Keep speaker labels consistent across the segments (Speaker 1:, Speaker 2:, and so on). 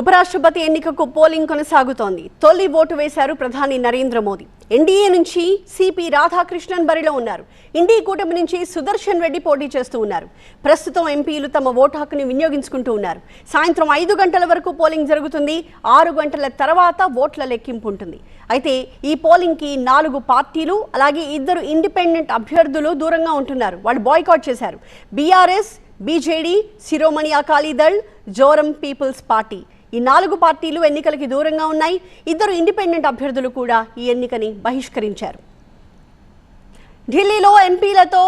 Speaker 1: ఉపరాష్ట్రపతి ఎన్నికకు పోలింగ్ కొనసాగుతోంది. తొలి ఓటు వేశారు ప్రధాని నరేంద్ర మోదీ. ఎన్డీఏ నుంచి సిపి రాధాకృష్ణన్ బరిలో ఉన్నారు. ఇండీ కూటమి నుంచి సుదర్శన్ రెడ్డి పోటీ చేస్తూ ఉన్నారు. ప్రస్తుతం ఎంపీలు తమ ఓటు హక్కుని వినియోగించుకుంటూ ఉన్నారు. సాయంత్రం ఐదు గంటల వరకు పోలింగ్ జరుగుతుంది. ఆరు గంటల తర్వాత ఓట్ల లెక్కింపు ఉంటుంది. అయితే ఈ పోలింగ్కి నాలుగు పార్టీలు అలాగే ఇద్దరు ఇండిపెండెంట్ అభ్యర్థులు దూరంగా ఉంటున్నారు. వాళ్ళు బాయ్కాట్ చేశారు. BRS BJD Shiromani Akali Dal Zoram people's party. ఈ నాలుగు పార్టీలు ఎన్నికలకి దూరంగా ఉన్నాయి. ఇద్దరు ఇండిపెండెంట్ అభ్యర్థులు కూడా ఈ ఎన్నికని బహిష్కరించారు. ఢిల్లీలో ఎంపీలతో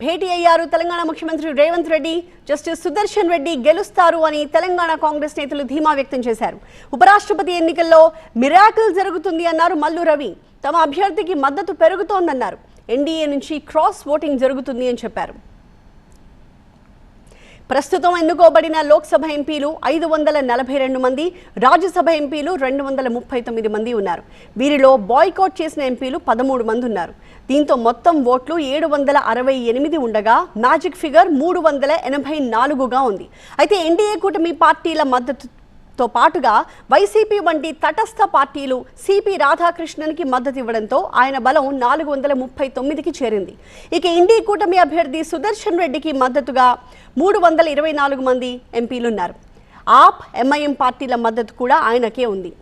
Speaker 1: భేటీ అయ్యారు తెలంగాణ ముఖ్యమంత్రి రేవంత్ రెడ్డి జస్టిస్ సుదర్శన్ రెడ్డి గెలుస్తారు అని తెలంగాణ కాంగ్రెస్ నేతలు ధీమా వ్యక్తం చేశారు. ఉపరాష్ట్రపతి ఎన్నికల్లో మిరాకిల్ జరుగుతుంది అన్నారు మల్లు రవి. తమ అభ్యర్థికి మద్దతు పెరుగుతోందన్నారు. ఎన్డీఏ నుంచి క్రాస్ ఓటింగ్ జరుగుతుంది అని చెప్పారు. ప్రస్తుతం ఎన్నుకోబడిన లోక్సభ ఎంపీలు ఐదు వందల నలభై రెండు మంది రాజ్యసభ ఎంపీలు రెండు వందల ముప్పై తొమ్మిది మంది ఉన్నారు. వీరిలో బాయ్కాట్ చేసిన ఎంపీలు పదమూడు మంది ఉన్నారు. దీంతో మొత్తం ఓట్లు ఏడు వందల అరవై ఎనిమిది ఉండగా మ్యాజిక్ ఫిగర్ మూడు వందల ఎనభై నాలుగుగా ఉంది. అయితే ఎన్డీఏ కూటమి పార్టీల మద్దతు తో పాటుగా వైసీపీ వంటి తటస్థ పార్టీలు సిపి రాధాకృష్ణన్కి మద్దతు ఇవ్వడంతో ఆయన బలం నాలుగు వందల ముప్పై తొమ్మిదికి చేరింది. ఇక ఇండీ కూటమి అభ్యర్థి సుదర్శన్ రెడ్డికి మద్దతుగా మూడు వందల ఇరవై నాలుగు మంది ఎంపీలున్నారు. ఆప్ ఎంఐఎం పార్టీల మద్దతు కూడా ఆయనకే ఉంది.